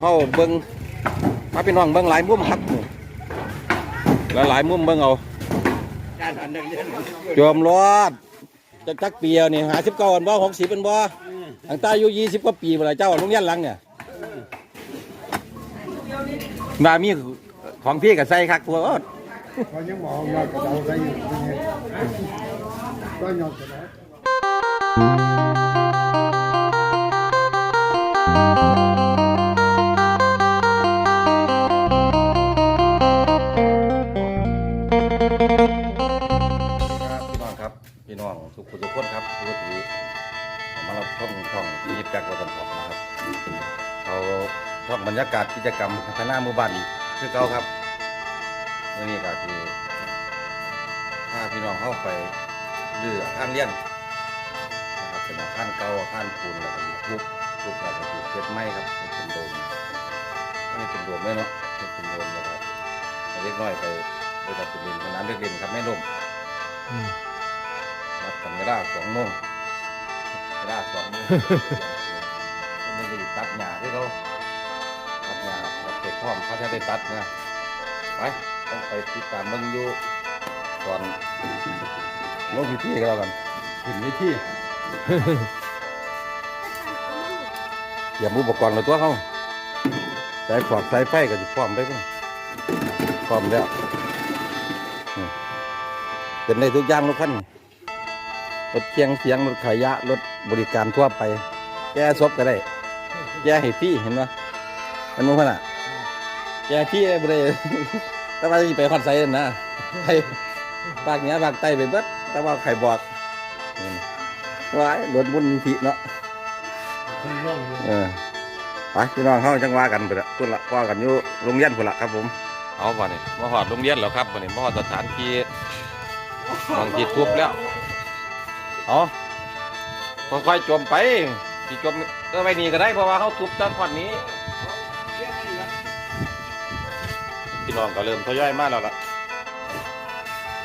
เขาเบิ้งมาพี่น้องเบิ้งหลายมุมครับหลายหลายมุมเบิ้งเอาจอมรอดจักจักเปีแล้วนี่หาสิบเก้าอันบ่หกสิบเป็นบ่ตั้งแต่อายุยี่สิบกว่าปีเมื่อไรเจ้าลุงยันหลังเนี่ยมามีของพี่กับใส่คักตัวอ๊ตเขายังบอกว่ากระเดาใส่อยู่ที่นี่ก็ยอมกระเดา พี่น้องครับพี่น้องทุกคนทุกคนครับทุกทีมาเราช่องช่องที่ยิบจักวัตันทองนะครับเขาช่องบรรยากาศกิจกรรมพัฒนาหมู่บ้านอีกคือเก่าครับเมื่อนี้ก็คือถ้าพี่น้องเข้าไปเดืออาคารเรียนนะครับเป็นอาคารเก่าอาคารปูนแล้วก็ทุบทุบแล้วก็ถูกเก็บไม้ครับเป็นโดมนี่เป็นโดมไหมเนาะเป็นโดมนะครับเล็กน้อยไปไปจัดเป็นเล่นสนามเด็กเล่นครับไม่ล่ม กันเวลาสองโมงเวลาสองโมงไม่ได้ตัดหญ้าที่เขาตัดหญ้าเราเก็บพร้อมเขาจะได้ตัดนะไปต้องไปติดตามเบิ่งอยู่ก่อนลงพิธีกันแล้วกันถึงพิธีอย่ามุอุปกรณ์เราตัวเขาสายฝอกสายไฟก็จะพร้อมไปพุ่นพร้อมแล้วอืมเป็นได้ทุกอย่างรถคัน รถเคียงเสียงรถขยะรถบริการทั่วไป แก้ซบก็ได้ แก้ให้ฟรีเห็นไหมมันมุ่งขนาดแก้ฟรีได้บ่ได้แต่ว่าจะไปคอนไซน์นะไปภาคเนี้ภาคใต้ไปเบิดแต่ว่าใครบอกอืมว่ารถบุญมีทีเนาะเออไปพี่น้องเขาจังว่ากันไปละพุ่นละว่ากันอยู่โรงเรียนพุ่นละครับผมเอาวันนี้มาหอดโรงเรียนแล้วครับวันนี้มาหอดสถานที่บางทีทุบแล้ว เอาค่อยๆจมไปที่จมเออไปนี่ก็ได้เพราะว่าเขาทุบตั้งขวัญนี้พี่น้องก็เริ่มทยอยมาแล้วล่ะ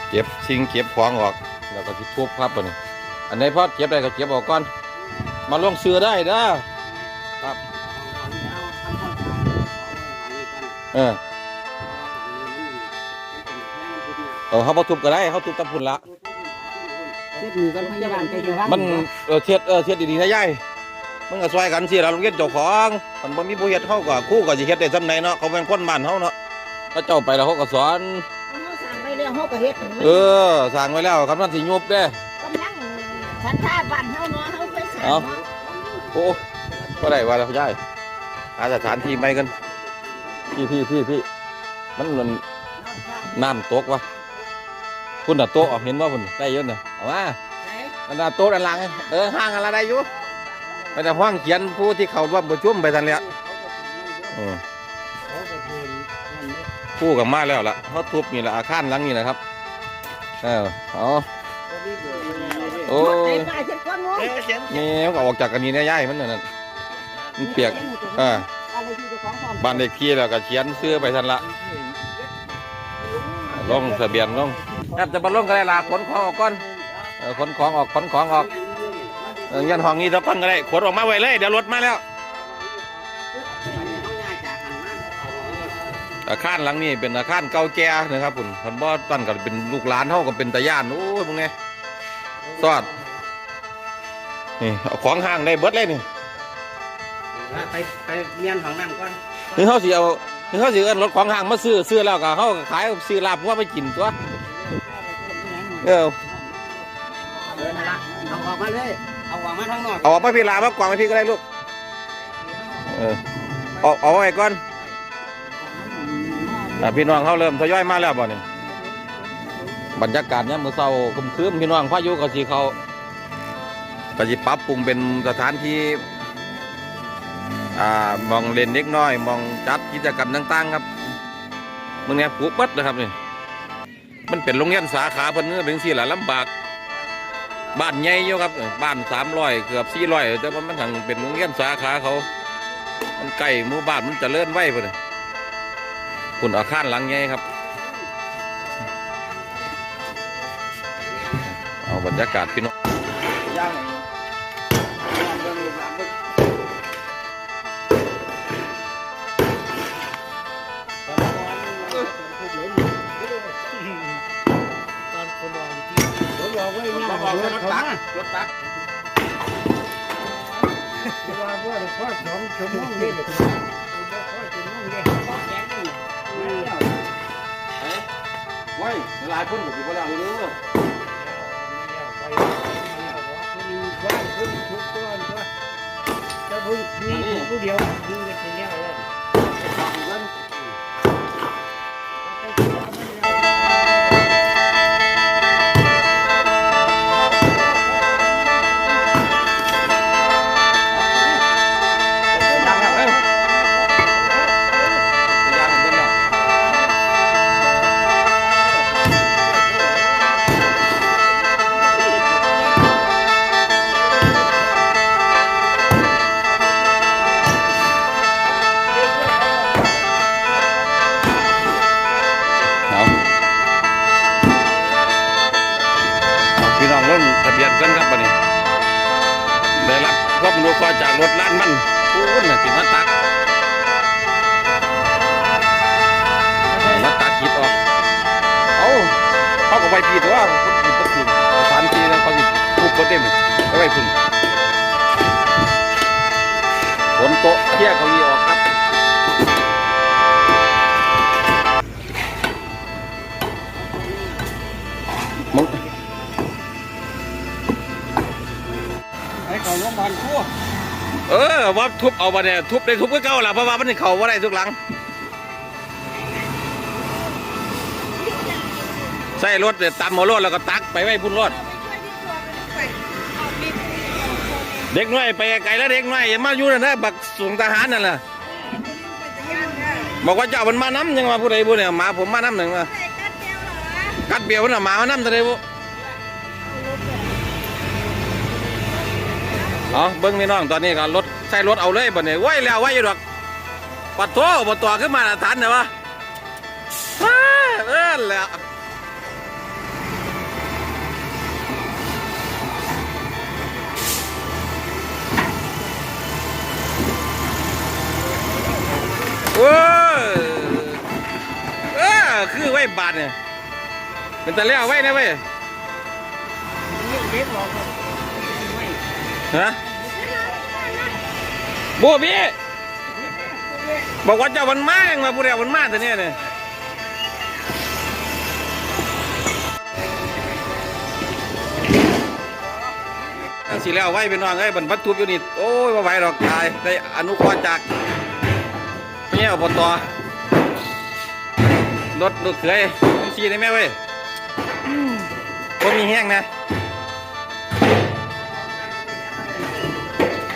เก็บชิงเก็บของออก แล้วก็ที่ทุบครับตัวนี้อันไหนพอเก็บได้ก็เก็บออกก่อน มาลงเสือได้เด้อครับเออเออเขาพอทุบก็ได้เขาทุบตะพุ่นละ เฮ็ดหนีกันพยาบาลไปเที่ยวมันเออเทียดเออเทียดดีๆนะยายมันก็ช่วยกันสิเราโรงเรียนเจ้าของมันบ่มีผู้เฮ็ดเฮาก็ครู่ก็สิเฮ็ดได้ซำไหนเนาะเขาเป็นคนบ้านเฮาเนาะเขาเจ้าไปแล้วเขาก็สอนเฮาสั่งไปแล้วเฮาก็เฮ็ดเออสร้างไว้แล้วคำนั้นสิยุบเด้กำลังศรัทธาบ้านเฮาเนาะเฮาไปสร้างเอ้าเนาะโอ้บ่ได้ว่าแล้วยายหาสถานที่ใหม่กันพี่พี่พี่พี่มันมันน้ำตกวะ คุณน่ะโต๊ะเห็นว่าพุ่นได้อยุ่นน่ะเอามาอันน่ะโต๊ะด้านหลังเออห่างอะไรได้อยู่ไปแต่ห้องเขียนผู้ที่เขาร่วมประชุมไปทันแล้วเออเขาก็คือนั่นเนี่ยคู่กับมาแล้วล่ะเขาทุบนี่แหละอาคารหลังนี่นะครับเออเอาโอ้ไหนยป้าเฮ็ดก่อนเนาะนี่มันก็ออกจากกันนี่นะย่ายมันนั่นมันเปียกอ่าอะไรที่เองพร้อมบ้านเด็กที่แล้วก็เขียนเสื้อไปทันละลงทะเบียนลง แอบจะมาลงก็ได้ละขนของออกก่อนเออขนของออกขนของออกเออยันห้องนี้สักก้อนก็ได้ขนออกมาไว้เลยเดี๋ยวรถมาแล้วอาคารหลังนี้เป็นอาคารเก่าแก่นะครับคุณพันบ่ตั้นก็เป็นลูกหลานเท่ากับเป็นตาย่านโอ้ยพวกนี้สอดนี่เอาของห้างได้เบิดเลยนี่ไปไปเมียนของน้ำก่อนนี่เขาสิเอานี่เขาสิเอารถของห้างมาซื้อซื้อแล้วก็เขาก็ขายซื้อลาบว่าไปกินตัว เออเดินละเอาออกมาเลยเอาออกมาทางนอกเอาออกมาพี่ลามากวางไว้พี่ก็ได้ลูกเออเอาเอาไว้ก่อนอะพี่น้องเขาเริ่มทยอยมาแล้วบ่เนี่ยบรรยากาศเนี่ยามมื่อเช้าคึมคืมๆพี่น้องพายุก็สิเขาก็สิปรับปรุงเป็นสถานที่อ่ามองเล่นเล็กน้อยมองจัดกิจกรรมต่างๆครับมึงเนี่ยผูกปัดนะครับนี่ มันเป็นโรงเรียนสาขาเพิ่นก็เป็นสี่หละลำบาก บ้านใหญ่อยู่ครับบ้านสามร้อยเกือบสี่ร้อยแต่ว่ามันทางเป็นโรงเรียนสาขาเขา มันไก่หมู่บ้านมันจะเลื่อนไหวไปเลยคุณอาคารหลังใหญ่ครับ เอาบรรยากาศพี่น้องย่างเลูกหลานเบิ่ง รถตักว่าว่าพ่อสองชั่วโมงนี่พ่อชั่วโมงนี่พ่อแกงนี่มาแล้วเอ้ยไว้หลายคนก็สิบ่แล้วเด้อว่าคุณทุกตัวตัวจะพึ่งมีผู้เดียวยิงกันไปแล้วเลย่าทุบเอาไปเนี่ยทุบได้ทุบก็เก่าละเพราะว่ามันเขาว่าได้ทุกหลัง ใส่รถเนี่ยตำหมอรถแล้วก็ตักไปไว้พุ่นรถเด็กน้อยไปไกลแล้วเด็กน้อยมาอยู่นั่นนะบักส่งทหารนั่นแหละบอกว่าเจ้ามันมาน้ำยังมาผู้ใดผู้เนี่ยมาผมมาน้ำหนึ่งมากัดเบียวน่ะมามาน้ำตัวใดบุเอาเบิ้งพี่น้องตอนนี้ก็รถ ใส่รถเอาเลยบ่เนี่ยไว้แล้วไว้อยู่ดอกปัดโถปัดตัวขึ้นมาทันเนี่ยวะเออแล้วโอ้เออคือไว้บาทเนี่ยเป็นตะเลี้ยวไว้นะเว้ยเด็ กบอกว่าไม่ฮะบัวพี่บอกว่าเจ้าวันมาเองมาผู้เดียววันมาแต่เนี่ยเนี่ยอันสิแล้วไว้เป็นน้องเอ้ยบรรพัดทุบอยู่นี่โอ้ยมาไหวหรอกตายได้อนุเคราะห์จากเนี่ยอบตรถรถเคยชี้ได้ไหมเว้ยคนมีแห้งนะ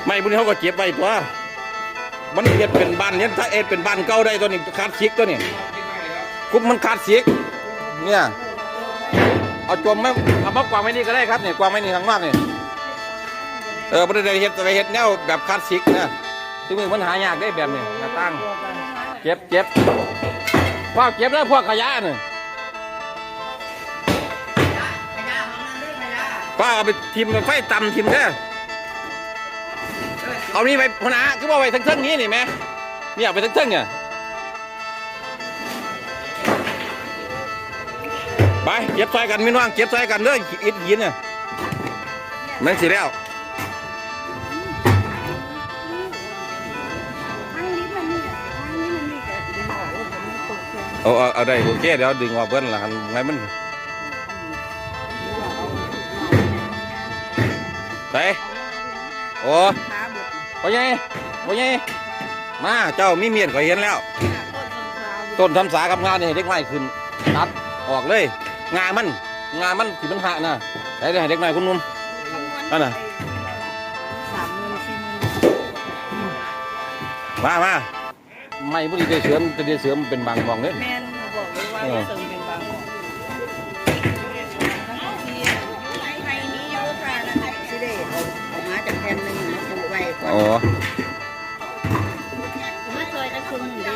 ไม่บุญเขาก็เจ็บไว้ตัวมันเฮ็ดเป็นบ้านเนี่ยถ้าเอ็ดเป็นบ้านเก่าได้ตัวนี้ขาดซิกตัวนี้คุบมันขาดซิกเนี่ยเอาจมไม่เอามากวางไว้นี่ก็ได้ครับเนี่ยกวางไว้นี่ข้างนอกเนี่ยเออไม่ได้เฮ็ดไปเฮ็ดแนวแบบคลาสสิกนะซึ่งมันหายากได้แบบนี้หน้าตั้งเจ็บเจ็บว้าวเจ็บแล้วพวกขยะเนี่ยป้าเอาไปทิมไฟต่ำทิมเด้อ เอานี่ไปพนาคือว่าไปทั้งเทิงนี้นี่ไหมเนี่ยไปทั้งเทิงเนี่ยไปเก็บใส่กันพี่น้องเก็บใส่กันเลยอิดหินเนี่ยมันสิแล้วทางนี้มันนี่ทางนี้มันนี่ก็ดึงออกแล้วเอาเอาเอาได้โอเคเดี๋ยวดึงออกเบิ้ลละกันไงมันไปโอ้ พ่อใหญ่พ่อใหญ่มาเจ้ามีเมียนก็เห็นแล้วต้นขาบุกต้นทำสากับงานนี่เด็กน้อยขึ้นตัดออกเลยงามันงามันที่มันหักนะได้ได้ให้เด็กน้อยคุณนุ่มนั่นน่ะสามหมื่นสี่หมื่นมามาไม่บุรีได้เสริมจะได้เสริมเป็นบางมองเนี่ยแม่นบอกเลยว่าเติม มาช่วยกันคุณหนึ่งดิ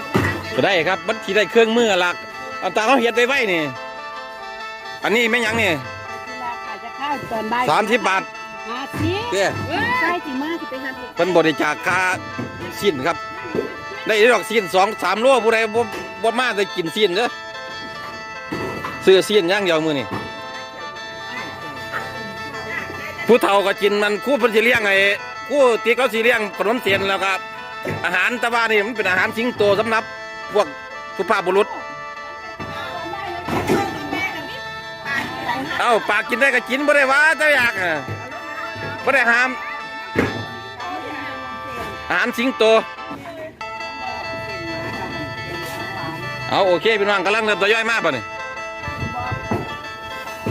ก็ได้ครับมันที่ได้เครื่องมือหลักเอาตาเขาเห็ดไว้ไว้นี่ อันนี้ไม่นหยังนี่อาจจะข้าวตอนบ่ายสามสิบบาทห้าสิบเด้อใช่จิมาที่ไปหาเป็นบริจาคค่าสิ้นครับ ได้ดอกสิ้นสองสามโลผู้ใดบ่บ่มาได้กินสิ้นเด้อซื้อสิ้นอย่างเดียวมือนี่ผู้เฒ่าก็กินมันคู่เพิ่นสิเลี้ยงไอ้ คู่ที่เขาสิเลี้ยงขนมเสียนแล้วก็อาหารตะว่านี่มันเป็นอาหารสิงโตสำหรับพวกสุภาพบุรุษ เอ้าปากกินได้ก็กินบ่ได้ว่าแต่อยากอะบ่ได้ห้าม อาหารสิงโต เอาโอเคพี่น้องกำลังเริ่มตัวย่อยมากป่ะนี่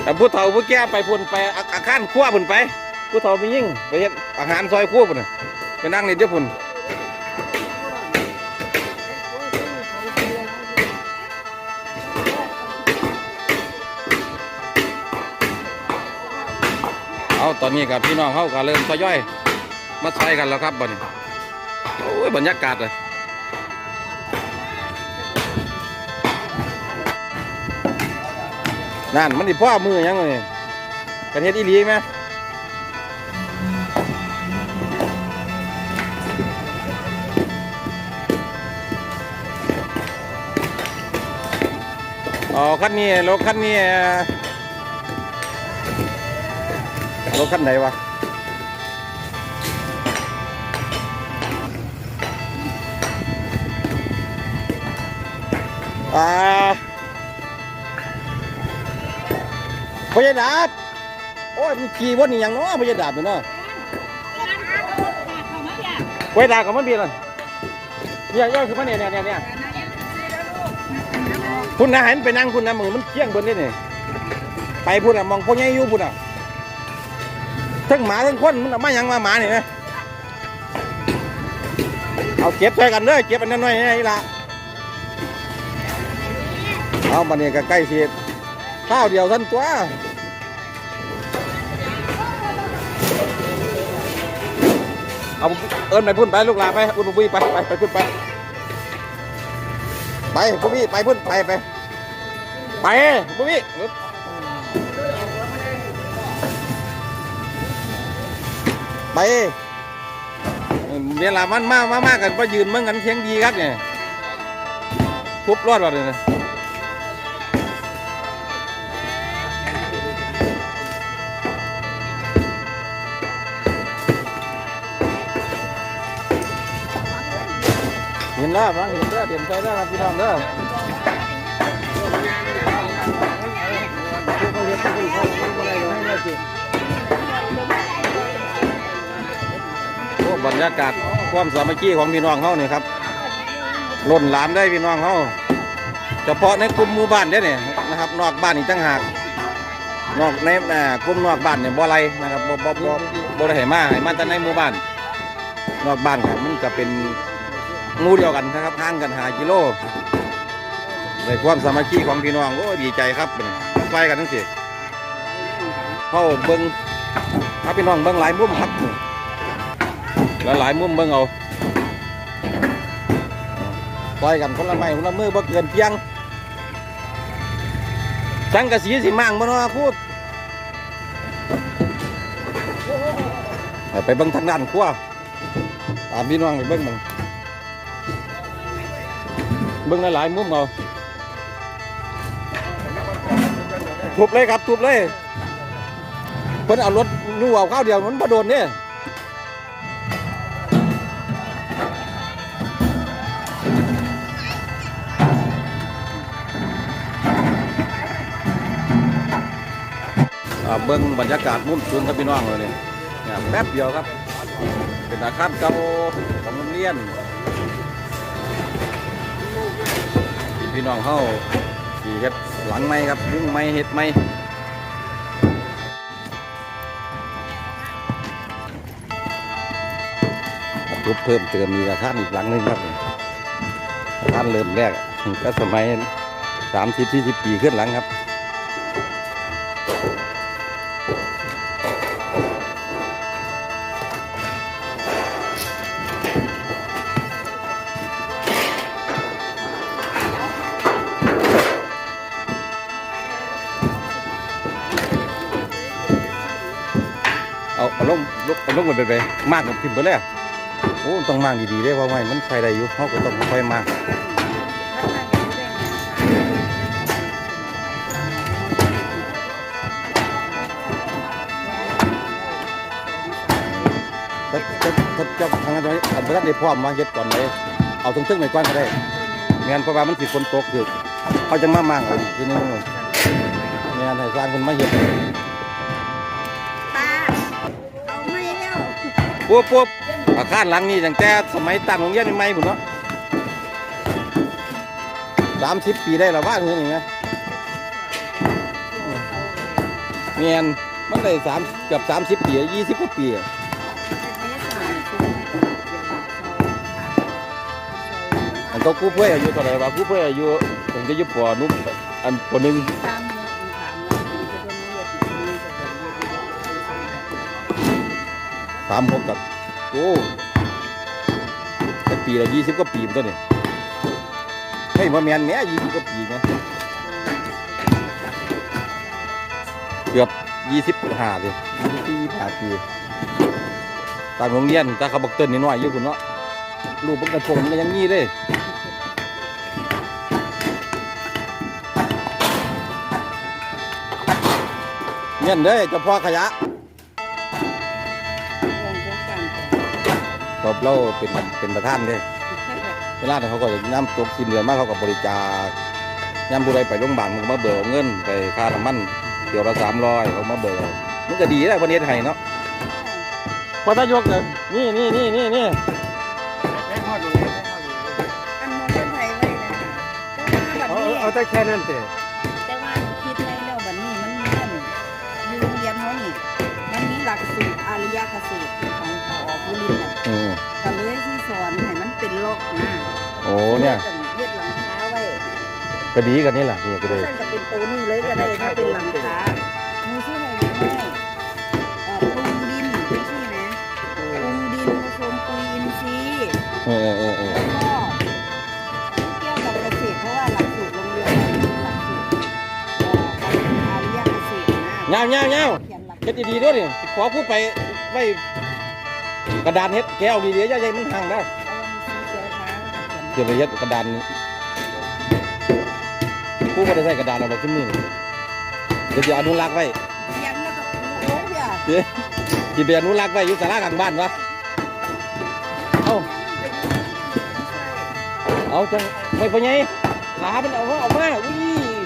แต่ผู้เฒ่าผู้แก่ไปพุ่นไปอาอาคารครัวพุ่นไป ผู้เฒ่าไปยิ่งไปเฮ็ด อาหารซอยครัวพุ่นไปนั่งนี่เดี๋ยวพุ่นเอาตอนนี้กับพี่น้องเขาก็เริ่มทยอยมาใช้กันแล้วครับบ่นี้โอ้ยบรรยากาศเลยนั่นมันดิพ่อมือยังเลยกันเฮ็ดอีหลีไหม อ๋อคันนี้รถคันนี้รถคันไหนวะอ่าพญาดาบโอ้ยมันขี่วนนี่อย่างเน้อพญาดาบนี่เนาะพญาดาบกับมันเบียร์เลยเนี่ยเนี่ยคือมันเนี่ยเนี่ยเนี่ยเนี่ย คุณนะเห็นไปนั่งคุณนะมือมันเที่ยงบนนี่นี่ไปพูดอะมองพ่อใหญ่อยู่พูดอะทั้งหมาทั้งคนมันเอามาหยังมาหมาเนี่ยนะเอาเก็บใส่กันเด้อเก็บอันนั้นหน่อยนี่ละเอาบันนี้ก็ใกล้สิข้าวเดียวท่านตัวเอาเอิญไปพุ่นไปลูกลาไปพุ่นปุ้ยไปไปไปพุ่นไป ไปปุ้ยไปพุ่นไปไปไปปุ้ยไปเนี่ยละมันมามามากันไปยืนเมื่อกันเชียงดีครับเนี่ยทุบรอดว่ะเนี่ยเห็นแล้วฟัง เห็นแล้วเตรียมใจแล้วครับพี่น้องเด้อโอ้บรรยากาศความสามัคคีของพี่น้องเขาเนี่ยครับล้นหลามได้พี่น้องเขาเฉพาะในกลุ่มหมู่บ้านเด้เนี่ยนะครับนอกบ้านอีกต่างหากนอกในอ่ากลุ่มนอกบ้านเนี่ยบ่ไรนะครับบ่บ่บ่บ่ได้ให้มาให้มาแต่ในหมู่บ้าน นอกบ้านครับมันก็เป็น มูเดียวกันนะครับห่างกันหากิโลในความสามัคคีของพี่น้องโอ้ดีใจครับเป็นไฟกันทั้งสิเข้าเบิ้งถ้าพี่น้องเบิ้งหลายมุมครับแล้วหลายมุมเบิ้งเอาไฟกันคนละไม้คนละมือบ่เกินเพียงสังกะสีสิมั่งบ่เนาะพูดไปเบิ้งทางด้านขั้วตามพี่น้องไปเบิ้งมัน เบิ่งหลายๆมุมเอาทุบเลยครับทุบเลยเพิ่นเอารถนู่เอาข้าวเดียวมันบ่โดนเนี่ยเบิ่งบรรยากาศมุมสูงครับพี่น้องเลยเนี่ยเนี่ยแป๊บเดียวครับ เป็นอาคารเก่าของโรงเรียน พี่น้องเข้าสีเฮ็ดหลังไม้ครับยุ่งไม้เฮ็ดไม้ทุบเพิ่มเติมมีกระทันอีกหลังหนึงครับอาคานเริ่มแรกก็สมัยสามสิบสี่สิบปีขึ้นหลังครับ ลงเอาลงไปไปมากกับทิมไปเลยอะโอ้ต้องมากดีๆได้เพราะไม่มันใครได้อยู่เขาก็ต้องค่อยมากเจ้าทางนั้นตรงนี้อันบ่ทันได้พร้อมมาเฮ็ดก่อนเลยเอาถึงๆไปก่อนก็ได้แม่นเพราะว่ามันสิฝนตกคือเขาจะมามังเอาอีกทีนึงแม่นให้สร้างเพิ่นมาเฮ็ด ปุ๊บปุ๊บอาคารหลังนี้ตั้งแต่สมัยตั้งโรงเรียนใหม่ๆพุ่นเนาะ30ปีได้แล้วว่าคือนี่ไงแม่นมันได้3เกือบ30ปี20กว่าปีอะอันก็กู้เพื่ออายุเท่าไหร่วะกู้เพื่ออายุผมจะยุบปอนุ่มอันปอนึ่ง สามหกกับโอ้ปีละยี่สิบกว่าปีมันตัวนี่ไม่มาแมนแม่ยี่สิบกว่าปีนะเกือบยี่สิบห้าเลยยี่สิบปีห้าปีตามโรงเรียนแต่เขาบอกเต้นนิดหน่อยอยู่คุณเนาะลูกมันกระทงมันยังงี้เลยเงี้ยเด้เจ้าพ่อขยะ เรื่องของการครับเราเป็นเป็นประธานเด้เวลาเนี่ยเขาก็ย่ำตกสิ้นเดือนมาเขาก็บริจาคย่ำผู้ใดไปโรงพยาบาลมันก็มาเบิกเอาเงินไปค่าน้ำมันเกี่ยวละสามร้อยเขามาเบิกเอามันก็ดีแหละวันนี้ไทยเนาะพอทายกเนี่ยนี่นี่นี่นี่นี่ได้ฮอดลงได้ฮอดลงอันมองคนไทยไว้นะคะแต่เอาว่าเอาบัดนี้เอาแต่แค่นั้นเถอะแต่ว่าคิดในแล้วบัดนี้มันมีเรื่องอยู่โรงเรียนเขานี่มันมีหลักสูตรอารยเกษตรของ พอผู้ลินน่ะอืมก็เลยที่สอนให้มันเป็นล็อกนะโอ้เนี่ยเรียกหลังคาไว้ก็ดีกันนี่แหละนี่ก็เลยถ้าจะเป็นตัวนี้เลยก็ได้ถ้าเป็นหลังคามูชื่ออะไรนะแม่เอ่อปรุงดินไม่ใช่นะปรุงดินผสมปุ๋ยอินทรีย์ เออเออเออเออแล้วก็เกี่ยวกับเกษตรเพราะว่าหลักสูตรโรงเรียนเรามีหลักสูตรเอ่ออารยเกษตรนะเงาเงาเงาเขียนหลักเฮ็ดดีๆด้วยนี่ขอผู้ไปไว้ กระดานเฮ็ดแก้วดีๆอย่าใหญ่มันห่างนะเอาสีเขียวทาเขียนเดี๋ยวไปเฮ็ดกระดานนี่ผู้ไม่ได้ใส่กระดานเอาเราขึ้นมือนี่เดี๋ยวจะอนุรักษ์ไว้เขียนแล้วก็ปูโอ้ยอะเดี๋ยวที่ไปอนุรักษ์ไว้อยู่สาราข้างบ้านวะเอาเอาจังไม่ไปไงขามันเอามาเอามาอุ้ย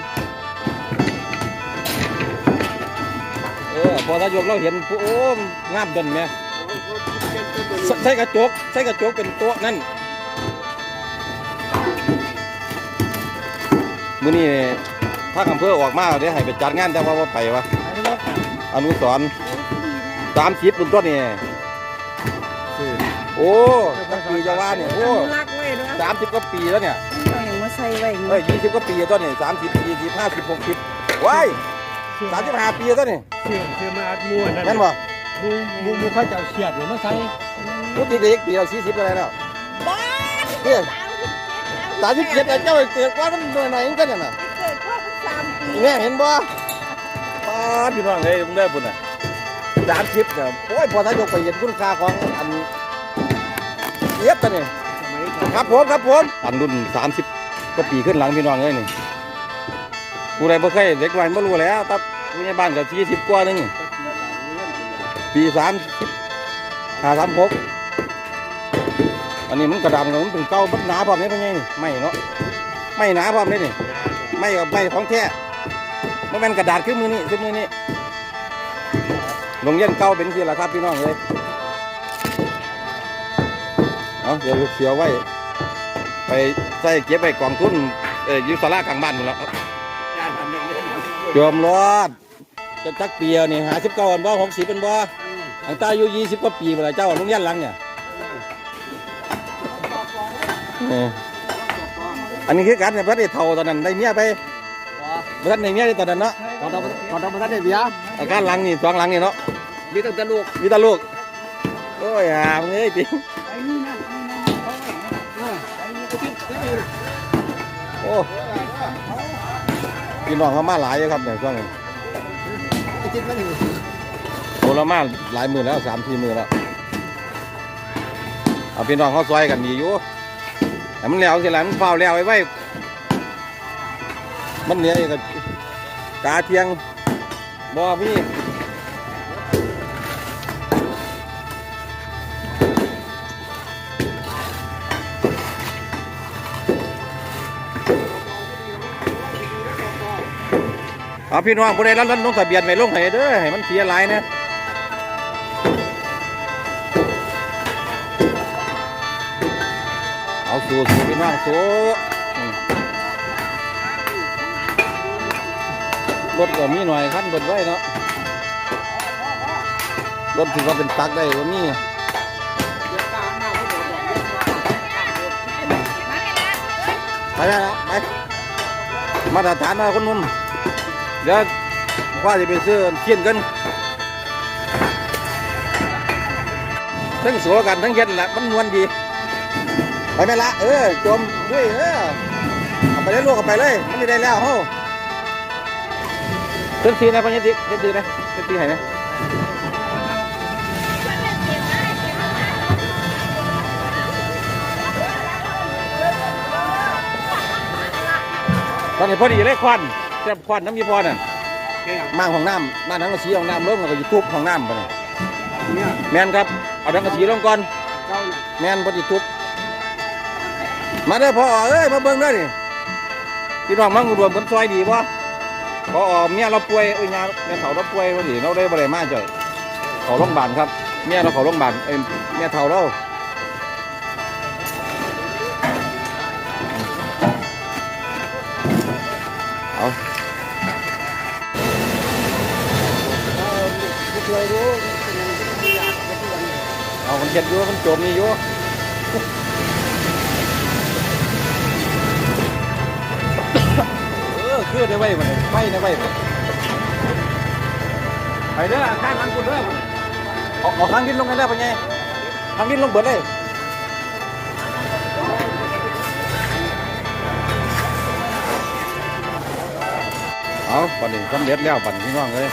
เออพอทายกเราเห็นผู้โอ้มงามจนแม่ ใส่ใส่กระจกใส่กระจกเป็นโต๊ะนั่นมื้อนี้ถ้าอำเภอออกมาเดี๋ยวให้ไปจัดงานแต่ว่าว่าไปวะอนุสรณ์สามสิบเป็นต้นนี่โอ้ตั้งปีจะว่าเนี่ยโอ้อนุรักษ์ไว้ด้วยสามสิบกว่าปีแล้วเนี่ยเราอย่างมาใส่ไว้เอ้ยยี่สิบกว่าปีแล้วเนี่ยสามสิบยี่สิบห้าสิบหกสิบว้ายสามสิบห้าปีแล้วเนี่ยเชื่อเชื่อมาอัดม้วนนั่นแม่นบ่มูมูมูเขาจะเอาเฉียดหรือมาใส่พูดเด็กๆปีเราสี่สิบอะไรแล้วบ้าเนี่ยสามสิบเจ็ดสามสิบเจ็ดเจ้าเกิดว่ามันหน่อยหน่อยกันน่ะเกิดก็เป็นสามปีเนี่ยเห็นบ่ป้าดพี่น้องเอ้ยมึงได้ปุ่นน่ะสามสิบเนี่ยโอ้ยพอถ้ายกไปเห็นคุณค่าของอันเทียบตัวนี่สมัยก่อนครับผมครับผมอันรุ่นสามสิบก็ปีขึ้นหลังพี่น้องเอ้ยนี่ผู้ใดบ่เคยเด็กวัยไม่รู้แล้วตับผู้ใหญ่บ้านก็สี่สิบกว่าหนึง ปีสามสิบห้าสามหกอันนี้มันกระดานของมันเป็นเก้ามันหนาพร้อมนี่เป็นไงนี่ไม่เนาะไม่หนาพร้อมนี่นี่ไม่กับไม่ของแท้มันเป็นกระดาษคือมือนี่คือมือนี่โรงเรียนเก่าเป็นที่ละครับพี่น้องเลยเอาเดี๋ยวเสียวไว้ ไปใส่เก็บไปกองทุนเอ่อยุสลากลางบ้านหมดแล้วครับการทำเรื่องนี้ยอมรอดจะจักเปียนี่หาสิบเก้าอันบ่หกสิบเป็นบ่ อังตาอายุยี่สิบกว่าปีเมื่อไรเจ้าลุงยันหลังเนี่ยนี่อันนี้คือการเนี่ยพระเดชเท่าตอนนั้นได้เมียไปพระท่านได้เมียได้ตอนนั้นเนาะตอนเราตอนเรามาทันได้เบียร์อาการหลังนี่สองหลังนี่เนาะมีตั้งแต่ลูกมีแตาลูกโอ้ยหามึงเอ้ยจริงไอ้นี่นะนี่นะเขาไว้นะไอ้นี่ก็ที่ก็อยู่โอ้พี่น้องเขามาหลายอยู่ครับเนี่ยช่วงนี้ ไอ้จิ๊ดมันอยู่ โอละมาหลายหมื่นแล้วสามสี่หมื่นแล้ว เอาพี่น้องเขาซอยกันดีอยู่แต่มันแล้วสิแล้วมันเฝ้าแล้วไว้ไว้ มันเหลืออีกกาเทียงบอพี่เอาพี่น้องผู้ใดรับรับลงสะเบียนไม่ลงให้เด้อให้มันเสียหลายเนี่ย สู้สู้พี่น้องสู้รถก็มีหน่อยคันบิดไว้เนาะรถถือว่าเป็นตักได้ก็มีไปได้แล้วไปมาตรฐานมาคนนุ่มเดี๋ยวว่าจะไปซื้อเทียนกันทั้งสัวกันทั้งเย็นแหละมันมวนดี ไปไหม่ละเออจมด้วยเออเอาไปได้ลวกเอาไปเลย มันไม่ได้แล้วเฮ้าเส้นสีนะพันยติเส้นสีนะเส้นสีไหนนะตอนนี้พอดีเลยควันแซ่บควันน้ำยี่พอน่ะมั่งของน้ำมาทั้งกระสีของน้ำลงแล้วก็อยูทูบของน้ำไปน่ะเนี่ยแมนครับ เอาทั้งกระสีลงก่อนเจ้าน่ะแมนพอดีทุบ มาเด้อพอเอ้ยมาเบิ่งเด้อนี่พี่น้องมังรวมกันซอยดีบ่พอเมียเราป่วยเอ้ยยาเมียเฒ่าเราป่วยพอดีเราได้บ่ได้มาจ่อยเขาโรงพยาบาลครับเมียเราเขาโรงพยาบาลเอ้ยเมียเฒ่าเราเอาเอยากไม่อยอามันเจ็ดอยู่มันจมนี่อยู่ คือได้ไว้มันไฟได้ไว้มันไปเด้อข้างทางคุณเด้อออกออกทางดินลงกันได้ปะไงทางดินลงเบิดเลยเอาปันนี้สำเร็จแล้วปันพี่น้องเลย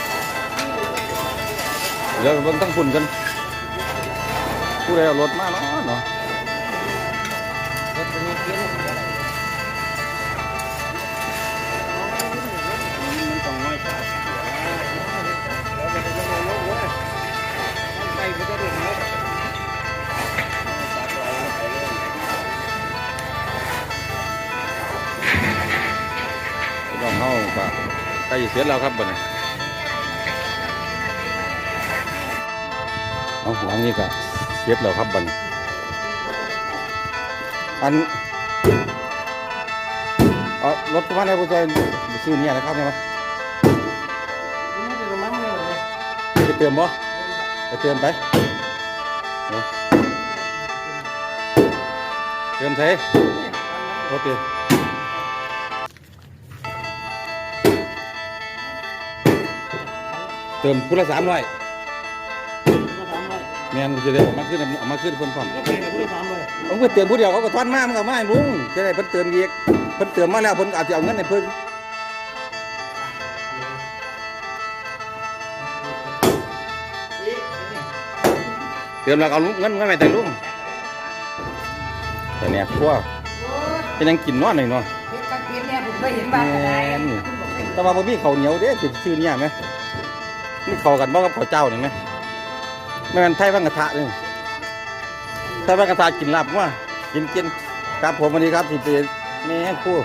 เดี๋ยวเบิ่งตั้งฝุ่นกันผู้ใดเอารถมาเนา กล้สิเสร็จแล้วครับบัดนี้เอาหลังนี้ก็เสร็จแล้วครับบัดนี้อันเอารถมาแล้วผู้ชายไปซื้อเนี่ยนะครับเนี่ยมั้ยไม่ได้มั้งเติมบ่ไปเติมไปเอาเติมใส่โอเค เติมคุณละสามร้อยก็ถามเลยแม่นจะได้ออกมาขึ้นเอามาขึ้นเพิ่นพร้อมก็เป็นผู้ถามเลยผมก็เติมผู้เดียวเขาก็ทอนมามันก็มาให้ลุงจะได้เพิ่นเติมอีกเพิ่นเติมมาแล้วเพิ่นอาจจะเอาเงินให้เพิ่นเติมแล้วก็เอาเงินเงินไปแต่ลุงแต่เนี่ยครัวเป็นยังกินนอนหน่อยเนาะเฮ็ดกันเพียงเนี่ยผมไม่เห็นบ้านอะไรแม่นแต่ว่าบ่มีข้าวเหนียวเด้สิซื้อเนี่ยไหม นี่เข้ากันบ่กับข้าวเจ้านี่ไหมแม่นไทยบังกระทะนี่ไทยบังกระทะกินลาบว่ากินกินครับผมวันนี้ครับที่เป็นแม่ครู่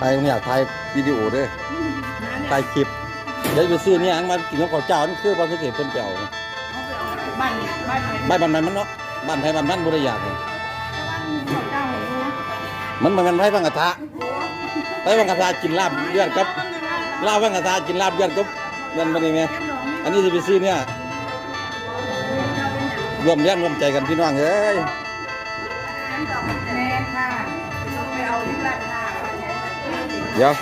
ถ่ายอยากถ่ายวิดีโอเด้อถ่ายคลิปเดี๋ยวไปซื้อเนี่ยอังมากินกับข้าวเจ้านี่คือบ่คือเห็นเพิ่นไปเอาบ้านบ้านบ้านบ้านมันมันเนาะบ้านไทยบ้านมันบ่ได้อยากนี่เจ้าเห็นไหมมันมันมันไทยบังกระทะไทยบังกระทะกินลาบเลือดกับลาบบังกระทะกินลาบเลือดกับ นั่นบ่ได้ไงอันนี้จะไปซื้อเนี่ยรวมแรงรวมใจกันพี่น้องเอ้ยแม่ค่ะไปเอาที่ร้านค่ะเดี๋ยว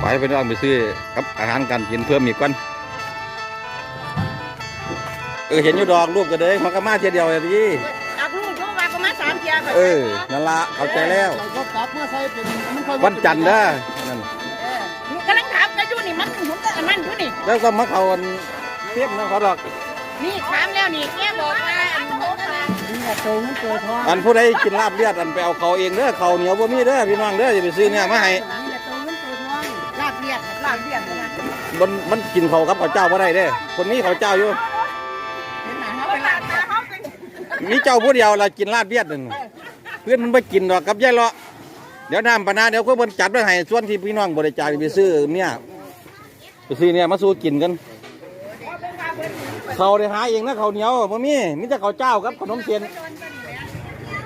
ไปพี่น้องไปซื้อกับอาหารการกินเพิ่มอีกก่อนเออเห็นอยู่ดอกลูกก็เด้มันก็มาเทียเดียวเลยพี่ อักลูกโยมาประมาณสามเทียเออนั่นละเข้าใจแล้วเราก็กลับมาใส่เป็นมันค่อยวันจันทร์เด้อนั่นกำลังถามกันอยู่นี่มันผมก็อันนั้นอยู่นี่ แล้วก็มาเขาอันเทียบนะเขาดอก นี่ถามแล้วนี่แกบอกว่าอันนั้นนี่แหละโตมันเกิดท้องอันผู้ใดกินลาบเลือดอันไปเอาเขาเองเด้อเขาเหนียวบ่มีเด้อพี่น้องเด้ออย่าไปซื้อเนี่ยมาให้นี่แหละตัวมันตัวท้องลาบเลียดลาบเลียดนะมันมันกินเขากับข้าวเจ้าบ่ได้เด้อคนนี้ข้าวเจ้าอยู่เห็ นไหมเขาเป็นลาบเขาเป็นมีเจ้าผู้เดียวละกินลาดเบียดหนึ่งเพื่อนมันไปกินหรอกกับยายเลาะเดี๋ยวน้ำปนาเดี๋ยวก็บนจัดไว้ให้ส่วนที่พี่น้องบริจาคไปซื้อเนี่ยไปซื้อเนี่ยมาสู้กินกันเขาได้หาเองนะเขาวเหนียวบ่มีมีแต่เขาวเจ้าครับขนมเทียน